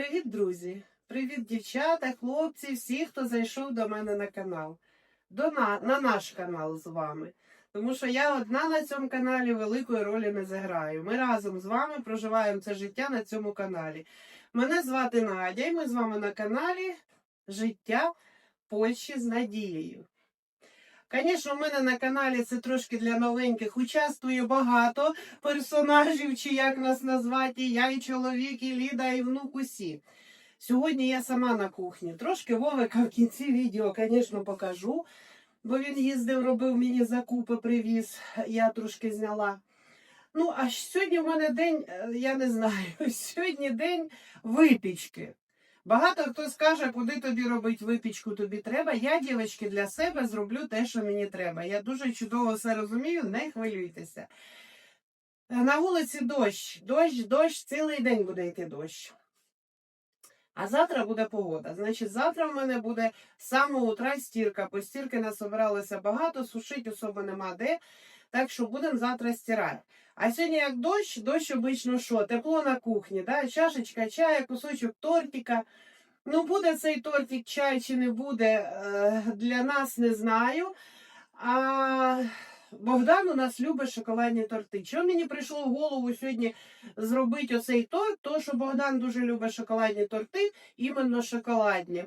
Привіт, друзі! Привіт, дівчата, хлопці, всі, хто зайшов до мене на канал. До на, на наш канал з вами. Тому що я одна на цьому каналі великої ролі не заграю. Ми разом з вами проживаємо це життя на цьому каналі. Мене звати Надя, і ми з вами на каналі Життя Польщі з Надією. Звісно, в мене на каналі це трошки для новеньких. Участвує багато персонажів, чи як нас назвати, я і чоловік, і Ліда, і внук усі. Сьогодні я сама на кухні. Трошки Вовика в кінці відео, звісно, покажу, бо він їздив, робив мені закупи, привіз, я трошки зняла. Ну, а сьогодні в мене день, е, я не знаю, сьогодні день випічки. Багато хто скаже, куди тобі робити випічку, тобі треба. Я, дівчатки, для себе зроблю те, що мені треба. Я дуже чудово все розумію, не хвилюйтеся. Е, На вулиці дощ, дощ, дощ, цілий день буде йти дощ. А завтра буде погода. Значить, завтра в мене буде з самого утра стірка. Бо стірки насобиралося багато, сушити особо нема де. Так що будемо завтра стирати. А сьогодні як дощ, дощ обично що? Тепло на кухні, да? чашечка чая, кусочок тортика. Ну, буде цей тортик чай чи не буде, е, для нас не знаю. А Богдан у нас любить шоколадні торти. Чому мені прийшло в голову сьогодні зробити оцей торт? То, що Богдан дуже любить шоколадні торти, іменно шоколадні.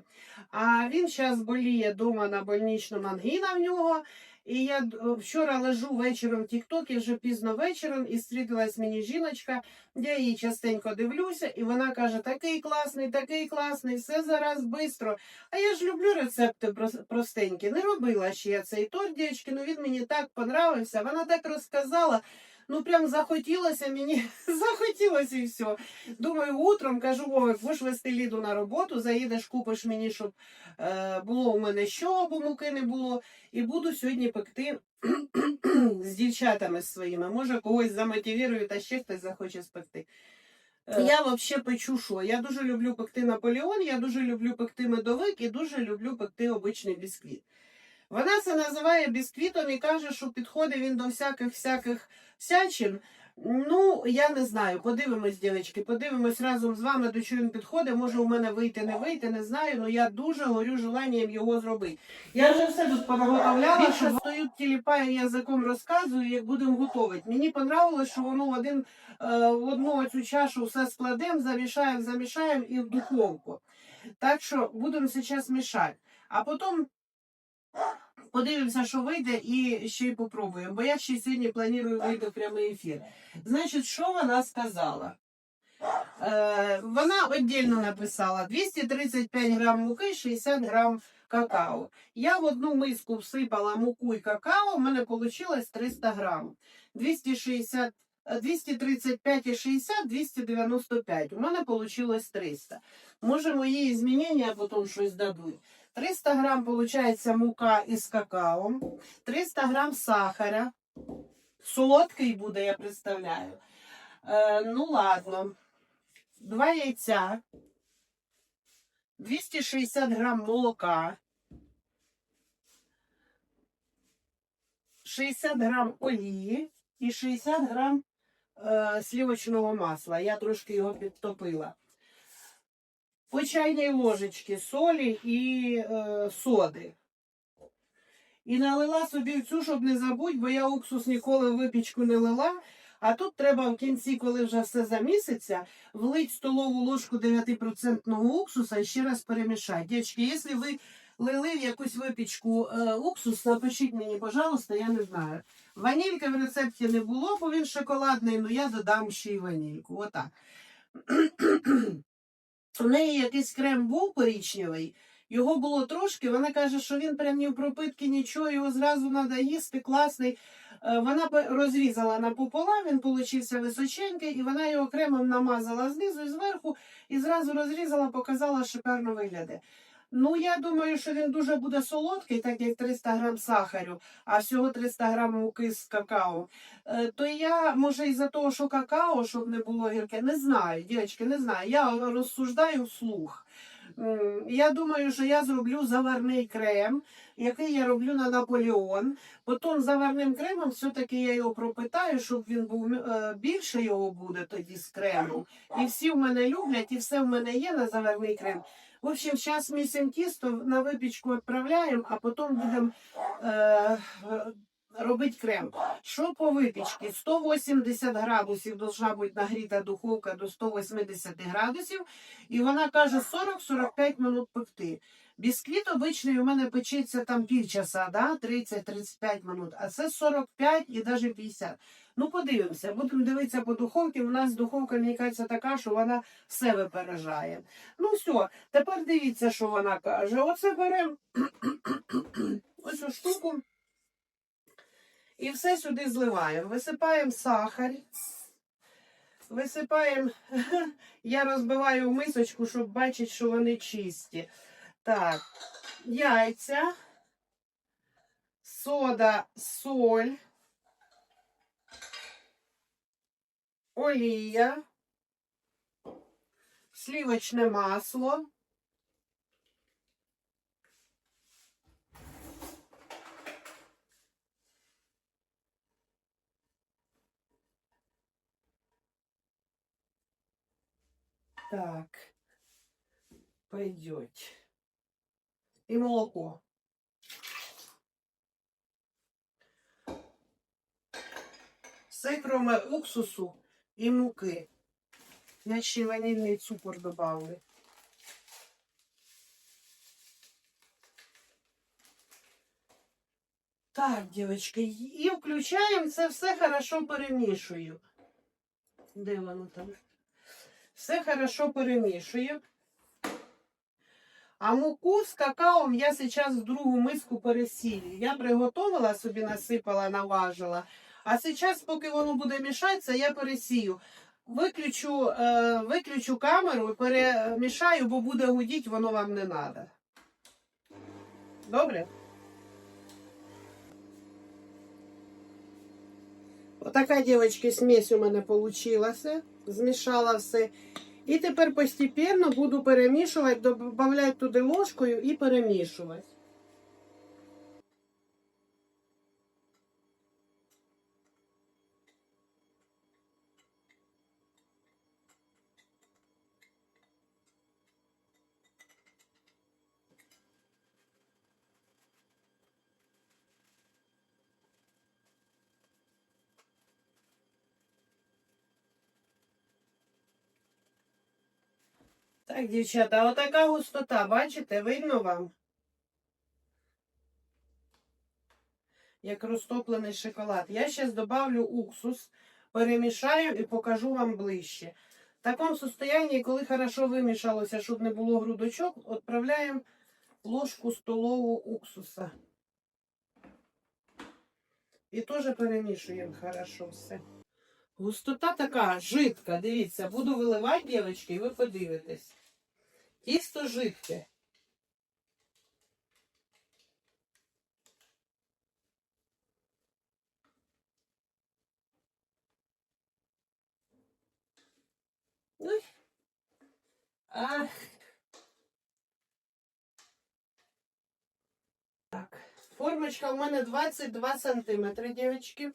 А він зараз боліє вдома на больничному ангіна в нього. І я вчора лежу вечором в Тіктокі, вже пізно вечором, і стрітилась мені жіночка. Я її частенько дивлюся, і вона каже: такий класний, такий класний, все зараз швидко. А я ж люблю рецепти прос- простенькі. Не робила ще я цей торт, дівчатки, ну він мені так понравився. Вона так розказала. Ну, прям захотілося мені, захотілося і все. Думаю, утром кажу, Вовик, будеш вести Ліду на роботу, заїдеш, купиш мені, щоб е, було у мене що, бо муки не було. І буду сьогодні пекти з дівчатами своїми. Може, когось замотивірую, та ще хтось захоче спекти. Е, Я взагалі печу що? Я дуже люблю пекти Наполеон, я дуже люблю пекти медовик і дуже люблю пекти обичний бісквіт. Вона це називає бісквітом і каже, що підходить він до всяких всяких всячин. Ну, я не знаю. Подивимось, дівчатки, подивимось разом з вами, до чого він підходить. Може, у мене вийти, не вийти, не знаю, але я дуже горю желанням його зробити. Я вже все тут понаготовляла, що стою, тіліпаю язиком, розказую, як будемо готувати. Мені понравилось, що воно в один е, в одну цю чашу все складемо, замішаємо, замішаємо і в духовку. Так що будемо зараз мішати. А потім подивимося, що вийде, і ще й попробуємо. Бо я ще сьогодні планую вийти прямий ефір. Значить, що вона сказала? Е, вона віддільно написала 235 грам муки, 60 грам какао. Я в одну миску всипала муку і какао, в мене вийшло 300 грам. 260 е, 235 і 60, 295. У мене вийшло 300. Може, мої змінення потім щось дадуть. 300 грам виходить мука із какао, 300 грам сахара. Солодкий буде, я представляю. Е, ну, ладно. Два яйця, 260 грам молока, 60 грам олії і 60 грам е, сливочного масла. Я трошки його підтопила. По чайній ложечці солі і е, соди. І налила собі цю, щоб не забудь, бо я уксус ніколи в випічку не лила. А тут треба в кінці, коли вже все заміситься, влить столову ложку 9% уксуса і ще раз перемішати. Дівчатки, якщо ви лили в якусь випічку е, уксус, напишіть мені, пожалуйста, я не знаю. Ванільки в рецепті не було, бо він шоколадний, але я додам ще й ванільку. Отак. У неї якийсь крем був корічневий, його було трошки. Вона каже, що він прям ні в пропитки, нічого, його зразу треба їсти, класний. Е, Вона розрізала напополам, він получився височенький, і вона його кремом намазала знизу і зверху, і зразу розрізала, показала, шикарно виглядає. Ну, я думаю, що він дуже буде солодкий, так як 300 грам сахарю, а всього 300 грам муки з какао. Е, То я, може, із-за того, що какао, щоб не було гірке, не знаю, дівчатки, не знаю. Я розсуждаю вслух. Я думаю, що я зроблю заварний крем, який я роблю на Наполеон. Потім заварним кремом все-таки я його пропитаю, щоб він був е, більше його буде тоді з кремом. І всі в мене люблять, і все в мене є на заварний крем. В общем, зараз місимо тісто, на випічку відправляємо, а потім будемо е, робити крем. Що по випічці? 180 градусів должна бути нагріта духовка до 180 градусів, і вона каже 40-45 минут пекти. Бісквіт обичний у мене печеться там півчаса, да? 30-35 минут, а це 45 і навіть 50. Ну, подивимося, будемо дивитися по духовці. У нас духовка, мені кажеться, така, що вона все випереджає. Ну, все, тепер дивіться, що вона каже. Оце беремо оцю штуку і все сюди зливаємо. Висипаємо сахар. Висипаємо, я розбиваю в мисочку, щоб бачити, що вони чисті. Так, яйця, сода, соль, олія, сливочне масло. Так, пойдет. І молоко. Все, кроме уксусу і муки. Я ще ванільний цукор добавлю. Так, дівчатки, і включаємо це все хорошо перемішую. Де воно там? Все хорошо перемішую. А муку з какао я зараз в другу миску пересію. Я приготувала собі, насипала, наважила. А зараз, поки воно буде мішатися, я пересію. Виключу, е, виключу камеру перемішаю, бо буде гудіти, воно вам не треба. Добре? Отака, дівчатки, смесь у мене вийшла. Змішала все. І тепер постепенно буду перемішувати, додавати туди ложкою і перемішувати. Так, дівчата, отака густота, бачите, видно вам? Як розтоплений шоколад. Я зараз добавлю уксус, перемішаю і покажу вам ближче. В такому состоянии, коли хорошо вимішалося, щоб не було грудочок, відправляємо ложку столову уксуса. І теж перемішуємо хорошо все. Густота така жидка, дивіться, буду виливати, дівчатки, і ви подивитесь. Тісто жидке. Ой. Ах. Так, формочка у мене 22 сантиметри, дівчатки.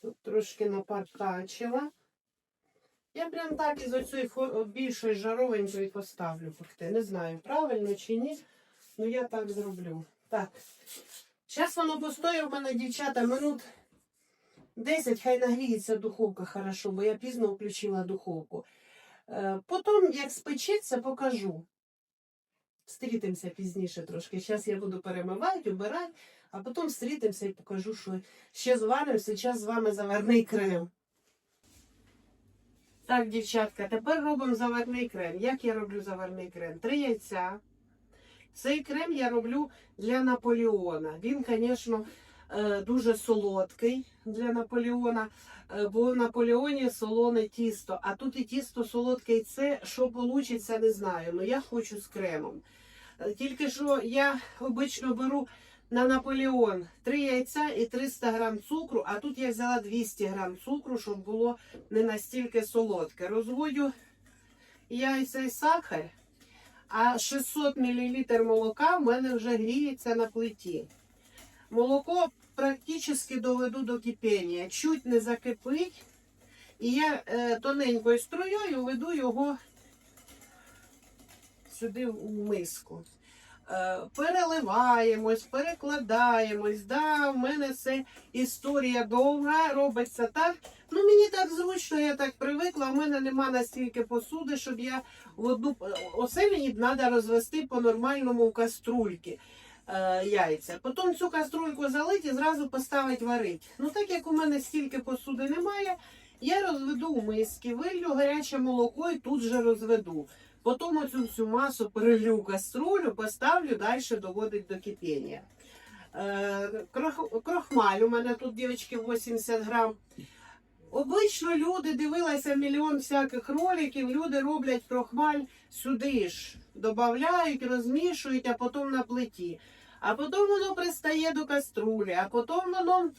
Тут трошки напартачила. Я прям так із оцієї фо- більшої жаровенької поставлю пекти. Не знаю, правильно чи ні. Ну я так зроблю. Так. Зараз воно постоїть у мене, дівчата, минут 10, хай нагріється духовка хорошо, бо я пізно включила духовку. Е, Потім, як спечеться, покажу. Стрітимося пізніше трошки. Зараз я буду перемивати, убирати, а потім стрітимося і покажу, що ще зваримо. Зараз з вами заварний крем. Так, дівчатка, тепер робимо заварний крем. Як я роблю заварний крем? Три яйця. Цей крем я роблю для Наполеона. Він, звісно, е, дуже солодкий для Наполеона, е, бо в Наполеоні солоне тісто. А тут і тісто солодке, і це що вийде, не знаю. але я хочу з кремом. Е, Тільки що я обично беру на Наполеон 3 яйця і 300 грам цукру, а тут я взяла 200 грам цукру, щоб було не настільки солодке. Розводю яйця і сахар. а 600 мл молока в мене вже гріється на плиті. Молоко практично доведу до кипіння, чуть не закипить. І я е, тоненькою струєю веду його сюди в миску. Е, переливаємось, перекладаємось. Да, в мене це історія довга, робиться так. Ну, мені так зручно, я так привикла. У мене нема настільки посуди, щоб я в одну. Оце мені треба розвести по-нормальному в каструльки е, яйця. Потім цю каструльку залить і зразу поставити варити. Ну, так як у мене стільки посуди немає, я розведу в миски, вилью гаряче молоко і тут же розведу. Потім оцю всю масу перелью в каструлю, поставлю, далі доводить до кипіння. Е, крох- крохмаль у мене тут, дівчатки, 80 грам. Обично люди дивилися мільйон всяких роликів, люди роблять крохмаль сюди ж, додають, розмішують, а потім на плиті. А потім воно пристає до каструлі, а потім воно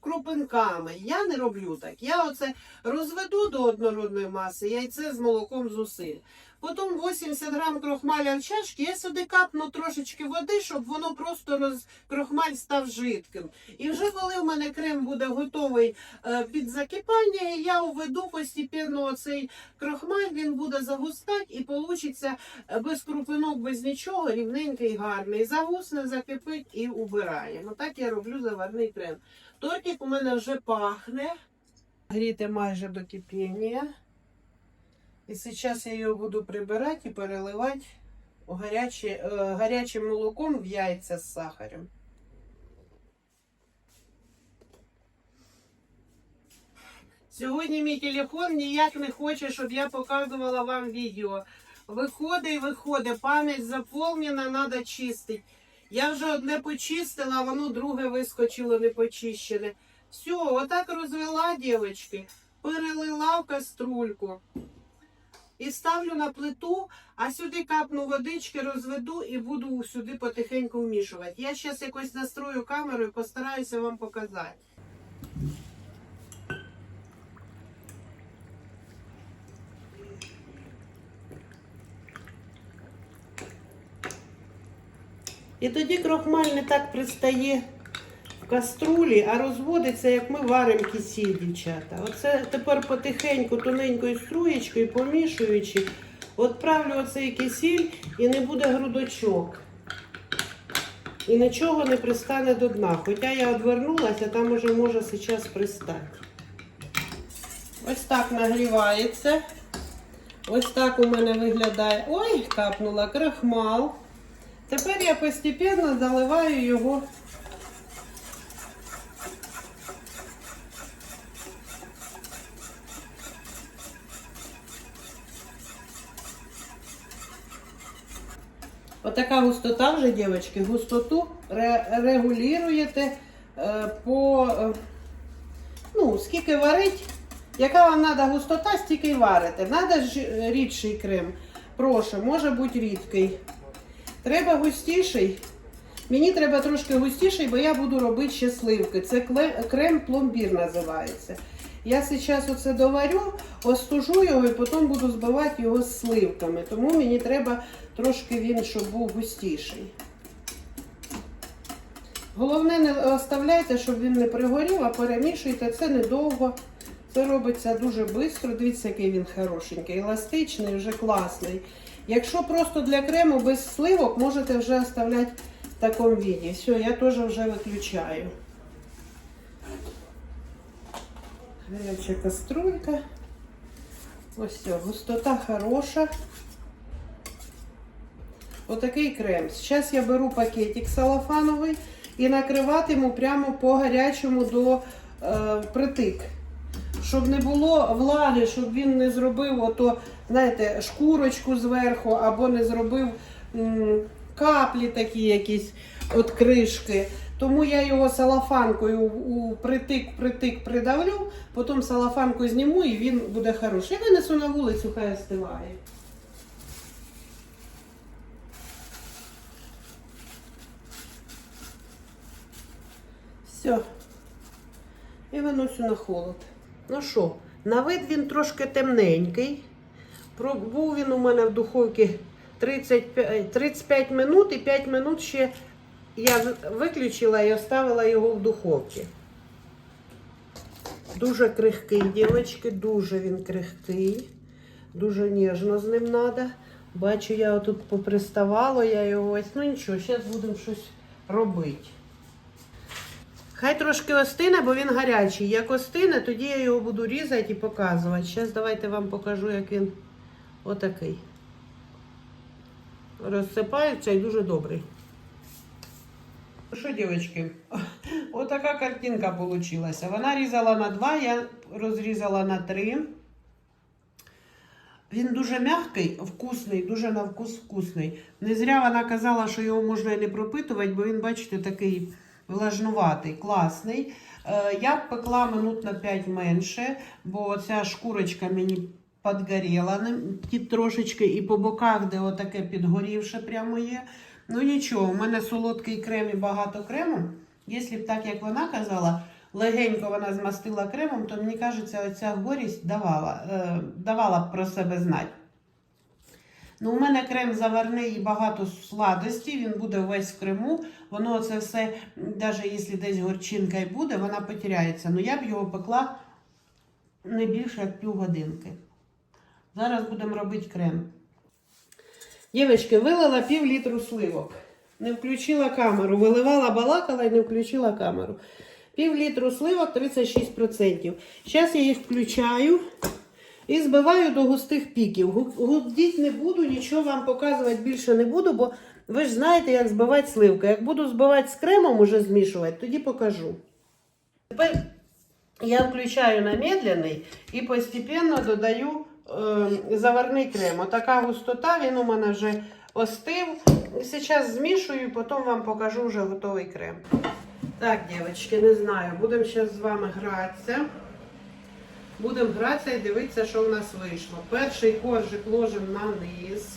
крупинками. Я не роблю так. Я оце розведу до однородної маси яйце з молоком з. Потім 80 грам крохмаля в чашки, я сюди капну трошечки води, щоб воно просто роз... крохмаль став жидким. І вже коли в мене крем буде готовий е, під закипання, я уведу постепенно цей крохмаль, він буде загустати і вийде без крупинок, без нічого, рівненький, гарний. Загусне, закипить і убираємо. Так я роблю заварний крем. Тортик у мене вже пахне. Гріти майже до кипіння. І зараз я його буду прибирати і переливати гаряче, е, гарячим молоком в яйця з сахарем. Сьогодні мій телефон ніяк не хоче, щоб я показувала вам відео. Виходить, виходить, пам'ять заповнена, треба чистити. Я вже одне почистила, а воно друге вискочило не почищене. Все, отак розвела, дівчатки, перелила в каструльку. І ставлю на плиту, а сюди капну водички, розведу і буду сюди потихеньку вмішувати. Я зараз якось настрою камеру і постараюся вам показати. І тоді крохмаль не так пристає каструлі, а розводиться, як ми варимо кисіль, дівчата. Оце тепер потихеньку, тоненькою струєчкою, помішуючи, відправлю оцей кисіль і не буде грудочок. І нічого не пристане до дна. Хоча я відвернулася, там уже може зараз пристати. Ось так нагрівається. Ось так у мене виглядає. Ой, капнула крахмал. Тепер я постепенно заливаю його. Отака густота вже, дівчатки, густоту ре- регулюєте е, по, е, ну, скільки варить, яка вам треба густота, стільки й варите. Треба рідший крем. Прошу, може бути рідкий. Треба густіший. Мені треба трошки густіший, бо я буду робити ще сливки. Це крем пломбір називається. Я зараз оце доварю, остужу його і потім буду збивати його з сливками. Тому мені треба трошки він, щоб був густіший. Головне, не оставляйте, щоб він не пригорів, а перемішуйте. Це недовго. Це робиться дуже швидко. Дивіться, який він хорошенький, еластичний, вже класний. Якщо просто для крему без сливок, можете вже оставляти в такому віді. Все, я теж вже виключаю. Гаряча каструлька. Ось все, густота хороша. Отакий крем. Зараз я беру пакетик салафановий і накриватиму прямо по гарячому до е, притик. Щоб не було влаги, щоб він не зробив ото, знаєте, шкурочку зверху, або не зробив м, каплі такі якісь от кришки. Тому я його салафанкою у притик-притик придавлю, потім салафанку зніму і він буде хороший. Я винесу на вулицю, хай остиває. Все. І виносю на холод. Ну що, на вид він трошки темненький. Був він у мене в духовці 35, 35 минут і 5 минут ще я виключила і оставила його в духовці. Дуже крихкий, дівчатки, дуже він крихкий. Дуже ніжно з ним треба. Бачу, я отут поприставала, я його ось. Ну нічого, зараз будемо щось робити. Хай трошки остине, бо він гарячий. Як остине, тоді я його буду різати і показувати. Зараз давайте вам покажу, як він отакий. Розсипається і дуже добрий. Ну Що, дівчатки, отака картинка вийшла. Вона різала на два, я розрізала на три. Він дуже м'який, вкусний, дуже на вкус вкусний. Не зря вона казала, що його можна і не пропитувати, бо він, бачите, такий влажнуватий, класний. Е, Я пекла минут на 5 менше, бо ця шкурочка мені підгоріла трошечки, і по боках, де отаке підгорівше прямо є. Ну нічого, у мене солодкий крем і багато крему. Якщо б так, як вона казала, легенько вона змастила кремом, то мені кажеться, оця горість давала, е, давала б про себе знати. Ну, у мене крем заварний і багато сладості, він буде весь в крему. Воно це все, навіть якщо десь горчинка і буде, вона потеряється. Ну я б його пекла не більше як півгодинки. Зараз будемо робити крем. Дівчатки, вилила пів літру сливок. Не включила камеру. Виливала, балакала і не включила камеру. Пів літру сливок 36%. Зараз я їх включаю і збиваю до густих піків. Гу- Гудіть не буду, нічого вам показувати більше не буду, бо ви ж знаєте, як збивати сливки. Як буду збивати з кремом, уже змішувати, тоді покажу. Тепер я включаю на медленний і постепенно додаю е, заварний крем. Отака густота, він у мене вже остив. Зараз змішую, потім вам покажу вже готовий крем. Так, дівчатки, не знаю, будемо зараз з вами гратися. Будемо гратися і дивитися, що в нас вийшло. Перший коржик ложимо на низ.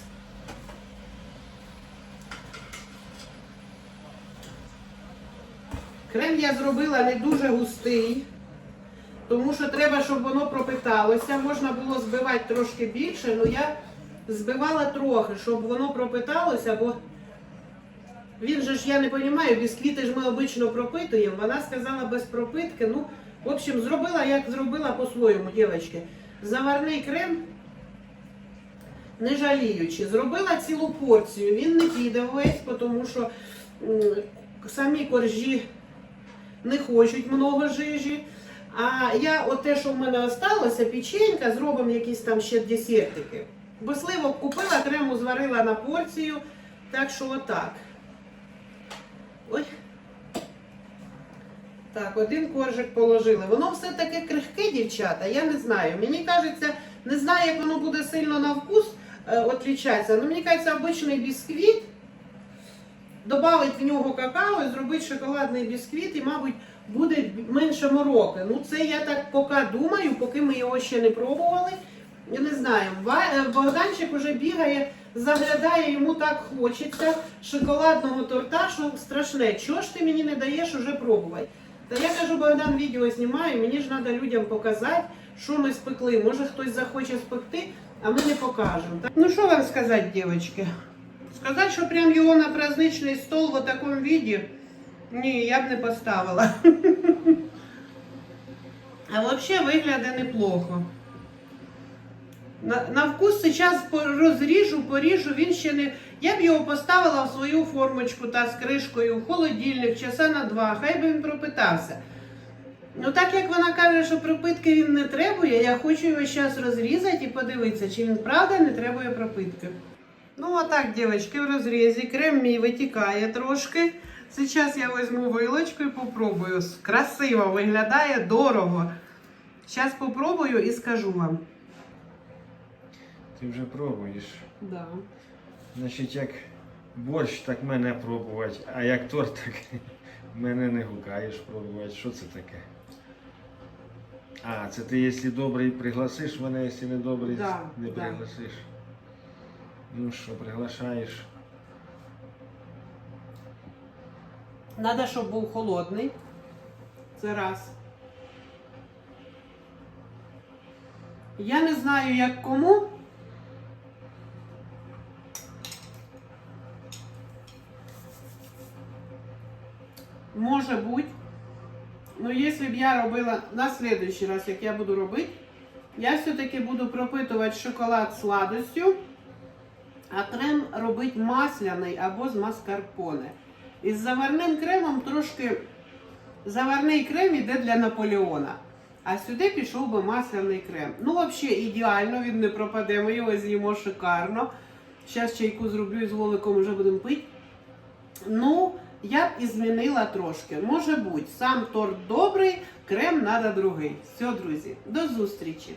Крем я зробила не дуже густий, тому що треба, щоб воно пропиталося. Можна було збивати трошки більше, але я збивала трохи, щоб воно пропиталося, бо він же ж, я не розумію, бісквіти ж ми обично пропитуємо. Вона сказала без пропитки. Ну, в общем, зробила, як зробила по-своєму, дівчатки. Заварний крем, не жаліючи. Зробила цілу порцію. Він не піде весь, тому що самі коржі не хочуть много жижі. А я, от те, що в мене осталося, печенька, зробимо якісь там ще десертики. Бо сливок купила, крему зварила на порцію. Так що отак. Ой. Так, один коржик положили. Воно все таке крихке, дівчата, я не знаю. Мені кажеться, не знаю, як воно буде сильно на вкус е, отлічатися. Ну, мені кажеться, обичний бісквіт. Добавить в нього какао, зробити шоколадний бісквіт і, мабуть, буде менше мороки. Ну, це я так поки думаю, поки ми його ще не пробували. Я не знаю. Е, Богданчик уже бігає, заглядає, йому так хочеться шоколадного торта, що страшне. Чого ж ти мені не даєш уже пробувати? Та я кажу, Богдан відео знімає, мені ж треба людям показати, що ми спекли. Може хтось захоче спекти, а ми не покажемо. Так? Ну що вам сказати, дівчатки? Сказати, що прям його на праздничний стол в такому віді, ні, я б не поставила. А взагалі виглядає неплохо. На, на вкус зараз розріжу, поріжу, він ще не. Я б його поставила в свою формочку та з кришкою в холодильник часа на два, хай би він пропитався. Ну так як вона каже, що пропитки він не требує, я хочу його зараз розрізати і подивитися, чи він правда не требує пропитки. Ну, отак, дівчатки, в розрізі. Крем мій витікає трошки. Зараз я візьму вилочку і попробую. Красиво виглядає, дорого. Зараз попробую і скажу вам. Ти вже пробуєш. Да. Значить, як борщ, так мене пробувати, а як торт, так мене не гукаєш пробувати. Що це таке? А, це ти, якщо добрий, пригласиш мене, якщо не добрий, Да, не да. пригласиш. Ну що, приглашаєш? Треба, щоб був холодний. Це раз. Я не знаю, як кому. Може бути. Ну, якщо б я робила на следующий раз, як я буду робити, я все-таки буду пропитувати шоколад сладостю, а крем робити масляний або з маскарпоне. Із заварним кремом трошки заварний крем іде для Наполеона. А сюди пішов би масляний крем. Ну, взагалі, ідеально, він не пропаде. Ми його з'їмо шикарно. Зараз чайку зроблю і з Вовиком вже будемо пити. Ну, я б і змінила трошки. Може бути, сам торт добрий, крем треба другий. Все, друзі, до зустрічі!